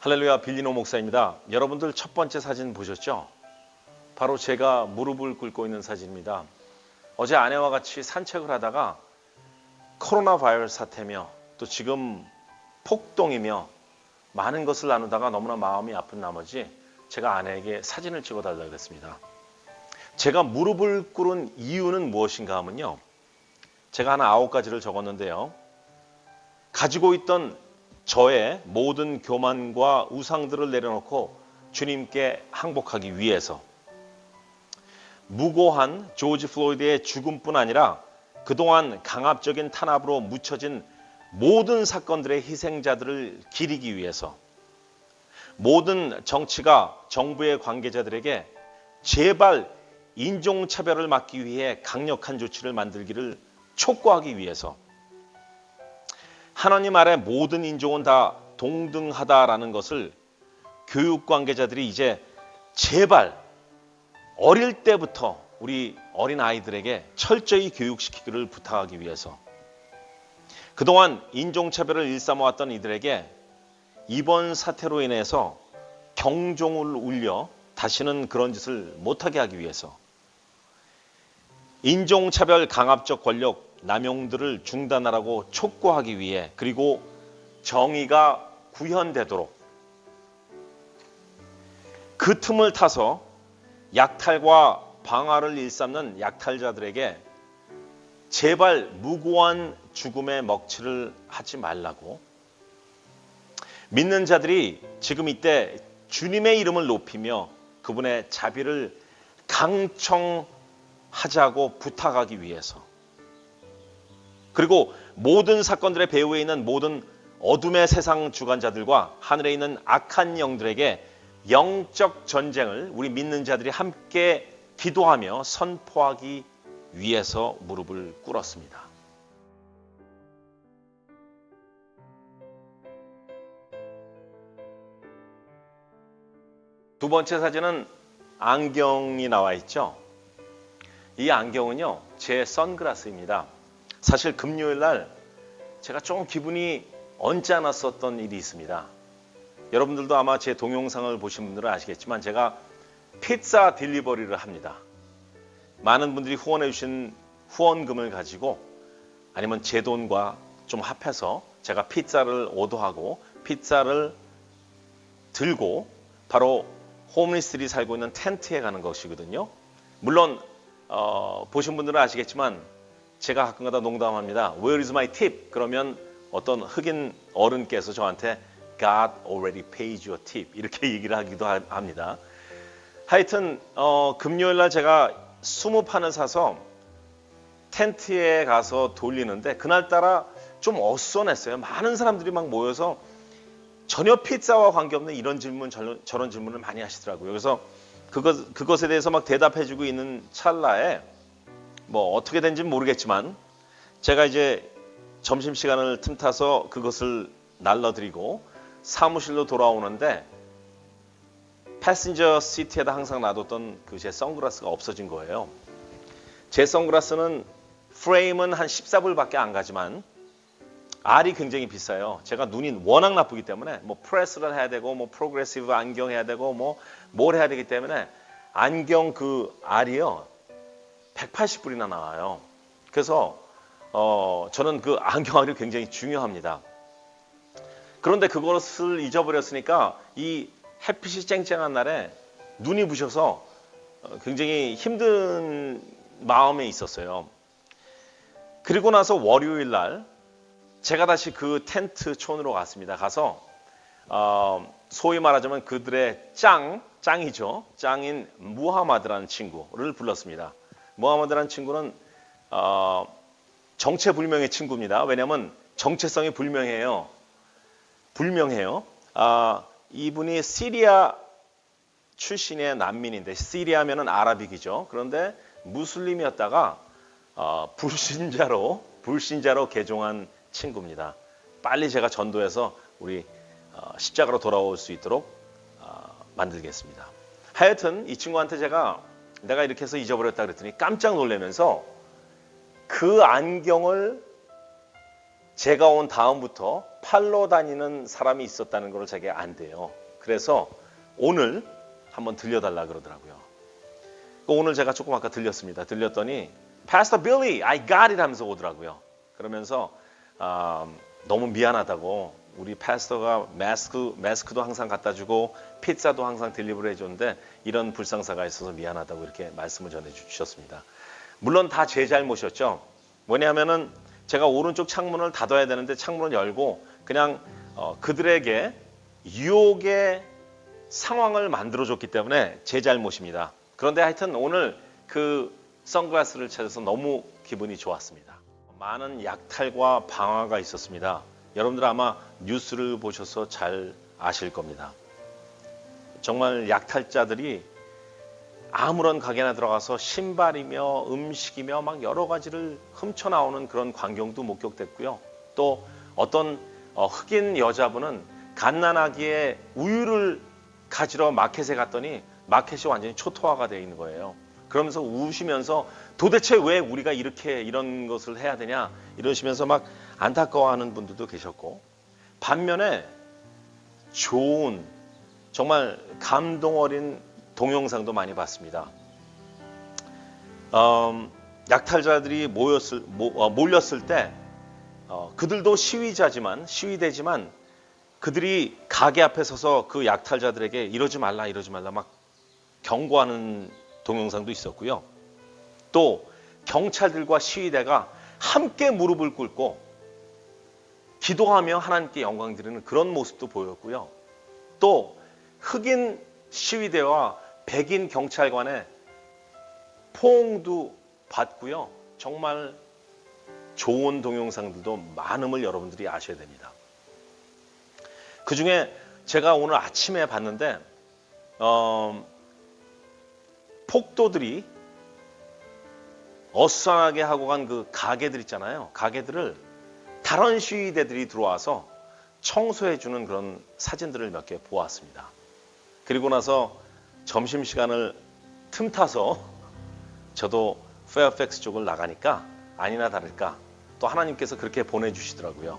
할렐루야 빌리노 목사입니다. 여러분들 첫 번째 사진 보셨죠? 바로 제가 무릎을 꿇고 있는 사진입니다. 어제 아내와 같이 산책을 하다가 코로나 바이러스 사태며 또 지금 폭동이며 많은 것을 나누다가 너무나 마음이 아픈 나머지 제가 아내에게 사진을 찍어 달라고 했습니다. 제가 무릎을 꿇은 이유는 무엇인가 하면요. 제가 하나 아홉 가지를 적었는데요. 가지고 있던 저의 모든 교만과 우상들을 내려놓고 주님께 항복하기 위해서. 무고한 조지 플로이드의 죽음뿐 아니라 그동안 강압적인 탄압으로 묻혀진 모든 사건들의 희생자들을 기리기 위해서. 모든 정치가 정부의 관계자들에게 제발 인종차별을 막기 위해 강력한 조치를 만들기를 촉구하기 위해서 하나님 아래 모든 인종은 다 동등하다라는 것을 교육 관계자들이 이제 제발 어릴 때부터 우리 어린 아이들에게 철저히 교육시키기를 부탁하기 위해서 그동안 인종차별을 일삼아왔던 이들에게 이번 사태로 인해서 경종을 울려 다시는 그런 짓을 못하게 하기 위해서 인종차별 강압적 권력 남용들을 중단하라고 촉구하기 위해 그리고 정의가 구현되도록. 그 틈을 타서 약탈과 방화를 일삼는 약탈자들에게 제발 무고한 죽음의 먹칠을 하지 말라고. 믿는 자들이 지금 이때 주님의 이름을 높이며 그분의 자비를 강청하자고 부탁하기 위해서 그리고 모든 사건들의 배후에 있는 모든 어둠의 세상 주관자들과 하늘에 있는 악한 영들에게 영적 전쟁을 우리 믿는 자들이 함께 기도하며 선포하기 위해서 무릎을 꿇었습니다. 두 번째 사진은 안경이 나와 있죠. 이 안경은요, 제 선글라스입니다. 사실 금요일 날 제가 좀 기분이 언짢았었던 일이 있습니다. 여러분들도 아마 제 동영상을 보신 분들은 아시겠지만 제가 피자 딜리버리를 합니다. 많은 분들이 후원해 주신 후원금을 가지고 아니면 제 돈과 좀 합해서 제가 피자를 오더하고 피자를 들고 바로 호meless들이 살고 있는 텐트에 가는 것이거든요. 물론 어, 보신 분들은 아시겠지만 제가 가끔가다 농담합니다. Where is my tip? 그러면 어떤 흑인 어른께서 저한테 God already paid your tip 이렇게 얘기를 하기도 하- 합니다. 하여튼 어, 금요일 날 제가 20판을 사서 텐트에 가서 돌리는데 그날따라 좀 어수선했어요. 많은 사람들이 막 모여서 전혀 피자와 관계없는 이런 질문 저런 질문을 많이 하시더라고요. 그래서 그것, 그것에 대해서 막 대답해주고 있는 찰나에 뭐 어떻게 된지는 모르겠지만 제가 이제 점심 시간을 틈타서 그것을 날라드리고 사무실로 돌아오는데 패신저 시트에다 항상 놔뒀던 그 제 선글라스가 없어진 거예요. 제 선글라스는 프레임은 한 14불밖에 안 가지만 알이 굉장히 비싸요. 제가 눈이 워낙 나쁘기 때문에 뭐 프레스를 해야 되고 뭐 프로그레시브 안경 해야 되고 뭐 뭘 해야 되기 때문에 안경 그 알이요 180불이나 나와요. 그래서 어 저는 그 안경알이 굉장히 중요합니다. 그런데 그것을 잊어버렸으니까 이 햇빛이 쨍쨍한 날에 눈이 부셔서 어, 굉장히 힘든 마음에 있었어요. 그리고 나서 월요일 날 제가 다시 그 텐트 촌으로 갔습니다. 가서 어, 소위 말하자면 그들의 짱, 짱이죠. 짱인 무하마드라는 친구를 불렀습니다. 무하마드라는 친구는 어, 정체불명의 친구입니다. 왜냐하면 정체성이 불명해요. 불명해요. 아, 이분이 시리아 출신의 난민인데 시리아면은 아라빅이죠. 그런데 무슬림이었다가 어, 불신자로 불신자로 개종한 친구입니다. 빨리 제가 전도해서 우리 어, 십자가로 돌아올 수 있도록 어, 만들겠습니다. 하여튼 이 친구한테 제가 내가 이렇게 해서 잊어버렸다 그랬더니 깜짝 놀라면서 그 안경을 제가 온 다음부터 팔로 다니는 사람이 있었다는 걸 제가 안 돼요. 그래서 오늘 한번 들려달라 그러더라고요. 그 오늘 제가 조금 아까 들렸습니다. 들렸더니 Pastor Billy, I got it 하면서 오더라고요. 그러면서 아, 너무 미안하다고 우리 파스터가 마스크 마스크도 항상 갖다 주고 피자도 항상 딜리버리 해줬는데 이런 불상사가 있어서 미안하다고 이렇게 말씀을 전해 주셨습니다. 물론 다 제 잘못이었죠. 뭐냐면은 제가 오른쪽 창문을 닫아야 되는데 창문을 열고 그냥 어, 그들에게 유혹의 상황을 만들어줬기 때문에 제 잘못입니다. 그런데 하여튼 오늘 그 선글라스를 찾아서 너무 기분이 좋았습니다. 많은 약탈과 방화가 있었습니다. 여러분들 아마 뉴스를 보셔서 잘 아실 겁니다. 정말 약탈자들이 아무런 가게나 들어가서 신발이며 음식이며 막 여러 가지를 훔쳐 나오는 그런 광경도 목격됐고요. 또 어떤 어, 흑인 여자분은 갓난아기의 우유를 가지러 마켓에 갔더니 마켓이 완전히 초토화가 되어 있는 거예요. 그러면서 우시면서 도대체 왜 우리가 이렇게 이런 것을 해야 되냐 이러시면서 막 안타까워하는 분들도 계셨고 반면에 좋은 정말 감동 어린 동영상도 많이 봤습니다. 음, 약탈자들이 모였을, 모, 어, 몰렸을 때 어, 그들도 시위자지만 시위대지만 그들이 가게 앞에 서서 그 약탈자들에게 이러지 말라 이러지 말라 막 경고하는 동영상도 있었고요. 또 경찰들과 시위대가 함께 무릎을 꿇고 기도하며 하나님께 영광 드리는 그런 모습도 보였고요. 또 흑인 시위대와 백인 경찰관의 포옹도 봤고요. 정말 좋은 동영상들도 많음을 여러분들이 아셔야 됩니다. 그 중에 제가 오늘 아침에 봤는데 어, 폭도들이 어수선하게 하고 간 그 가게들 있잖아요. 가게들을 다른 시위대들이 들어와서 청소해 주는 그런 사진들을 몇 개 보았습니다. 그리고 나서 점심 시간을 틈타서 저도 페어팩스 쪽을 나가니까 아니나 다를까 또 하나님께서 그렇게 보내주시더라고요.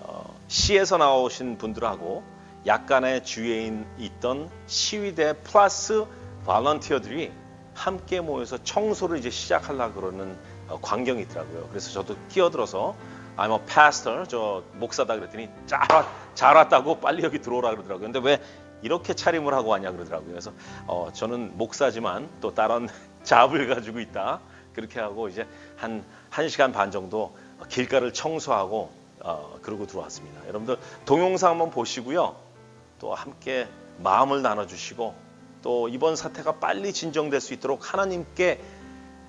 어, 시에서 나오신 분들하고 약간의 주위에 있던 시위대 플러스 발런티어들이 함께 모여서 청소를 이제 시작하려고 그러는 어, 광경이 있더라고요. 그래서 저도 끼어들어서 I'm a pastor, 저 목사다 그랬더니 잘, 왔, 잘 왔다고 빨리 여기 들어오라 그러더라고요. 근데 왜 이렇게 차림을 하고 왔냐 그러더라고요. 그래서 어, 저는 목사지만 또 다른 잡을 가지고 있다. 그렇게 하고 이제 한 1시간 반 정도 길가를 청소하고 어, 그러고 들어왔습니다. 여러분들 동영상 한번 보시고요. 또 함께 마음을 나눠주시고 또 이번 사태가 빨리 진정될 수 있도록 하나님께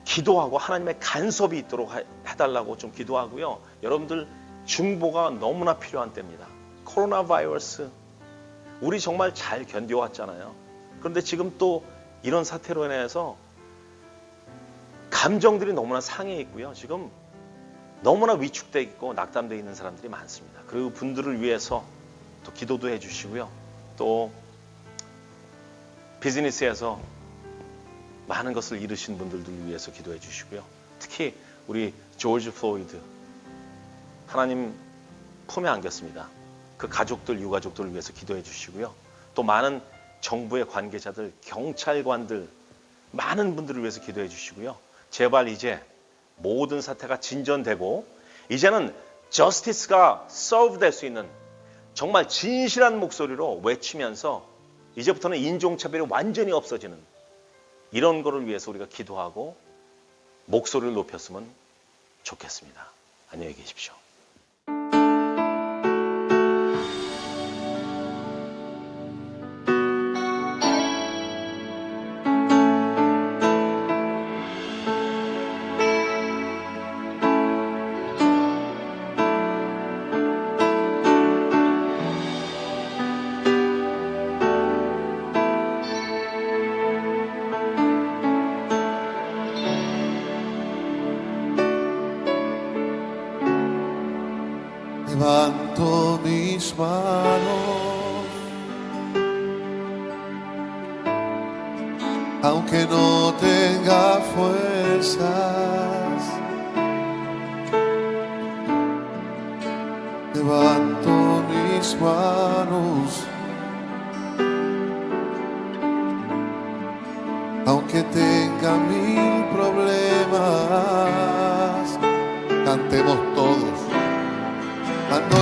기도하고 하나님의 간섭이 있도록 해- 해달라고 좀 기도하고요. 여러분들 중보가 너무나 필요한 때입니다. 코로나 바이러스 우리 정말 잘 견뎌왔잖아요. 그런데 지금 또 이런 사태로 인해서 감정들이 너무나 상해 있고요. 지금 너무나 위축돼 있고 낙담돼 있는 사람들이 많습니다. 그 분들을 위해서 또 기도도 해주시고요. 또 비즈니스에서 많은 것을 잃으신 분들을 위해서 기도해 주시고요. 특히 우리 조지 플로이드 하나님 품에 안겼습니다. 그 가족들, 유가족들을 위해서 기도해 주시고요. 또 많은 정부의 관계자들, 경찰관들, 많은 분들을 위해서 기도해 주시고요. 제발 이제 모든 사태가 진전되고 이제는 저스티스가 서브 될 수 있는 정말 진실한 목소리로 외치면서 이제부터는 인종차별이 완전히 없어지는 이런 거를 위해서 우리가 기도하고 목소리를 높였으면 좋겠습니다. 안녕히 계십시오.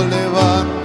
は